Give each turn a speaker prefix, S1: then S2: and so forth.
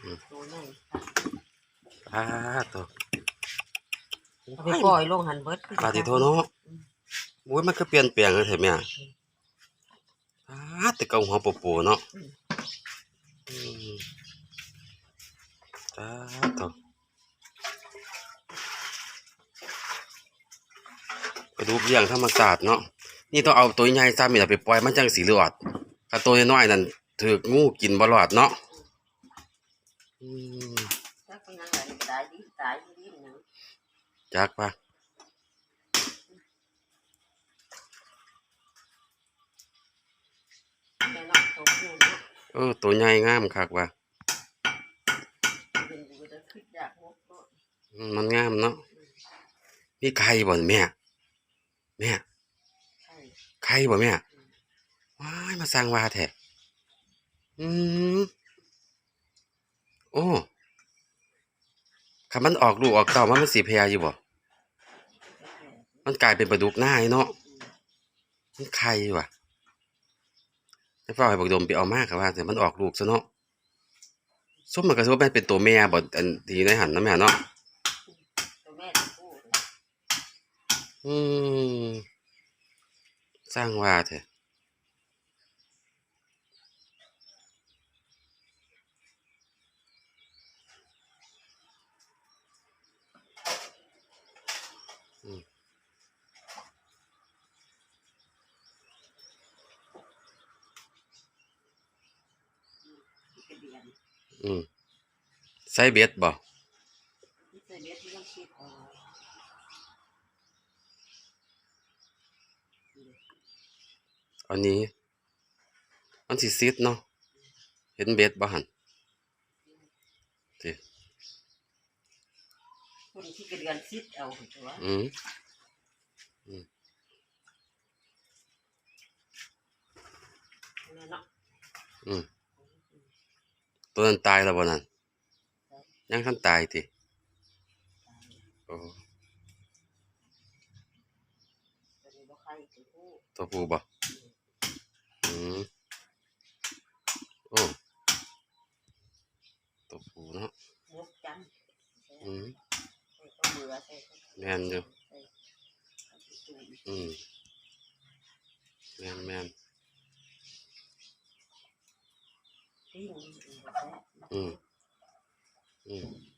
S1: ใหญ่
S2: อ่าตัว
S1: เอาไปปล่อยลงหันเบิด
S2: ปาติโทเนาะโอ้ยมันก็เปลี่ยนแปลงเลยเถอะแม่อ่าแต่เก่าหัวโปๆเนาะอืมอ่าตัวไปดูเลี้ยงธรรมศาสตร์เนาะนี่ต้องเอาตัวใหญ่ซ้ำนี่ล่ะไปปล่อยมันจังสีรอดถ้าตัวน้อยๆนั่นถือกงูกินบ่รอดเนาะ อืม
S1: ถ้าเป็นยังไงตายดีตายดีนัง
S2: จักป่ะ
S1: เอ
S2: อตัวใหญ่งามคักว่ะ
S1: เป็นอยู่จะ
S2: มันงามเนาะมีไข่บ่แม่แม่
S1: ใช่
S2: ไข่บ่แม่ว้ายมาสร้างว่าแท้อืม โอ้คันมันออกลูกออกเต่ามันมันสิแพร่อยู่บ่ มันกลายเป็นปลาดุกหน้าไอ้เนาะ มันไข่ว่ะให้ฟ้าให้บักดมไปเอามากครับว่า แต่มันออกลูกซะเนาะส้มมันก็สิว่าแม่นเป็นตัวแม่บ่อันที่ในหันนะแม่เนาะ
S1: ตัวแม่ตัวผู้
S2: อืมสร้างว่าเถอะอืม
S1: กระเดียน
S2: อืมใส่เบ็ดบ่
S1: ที่ใส่เบ็ดที่ต้องคิดเอา
S2: อันนี้มันสิซิดเนาะเห็นเบ็ดบ่หันติ
S1: คนที่กระเดียนคิดเอาตัว
S2: อืม
S1: นั่นเนาะ
S2: อืม ตัวนั้นตายแล้วบ่นั่นยังทันตายติโอ้
S1: ตัวผู้
S2: บ่อืมโอ้ตัวผู้เนาะอืมแมนอยู่
S1: อื
S2: มแมนแมน Mm. Mm.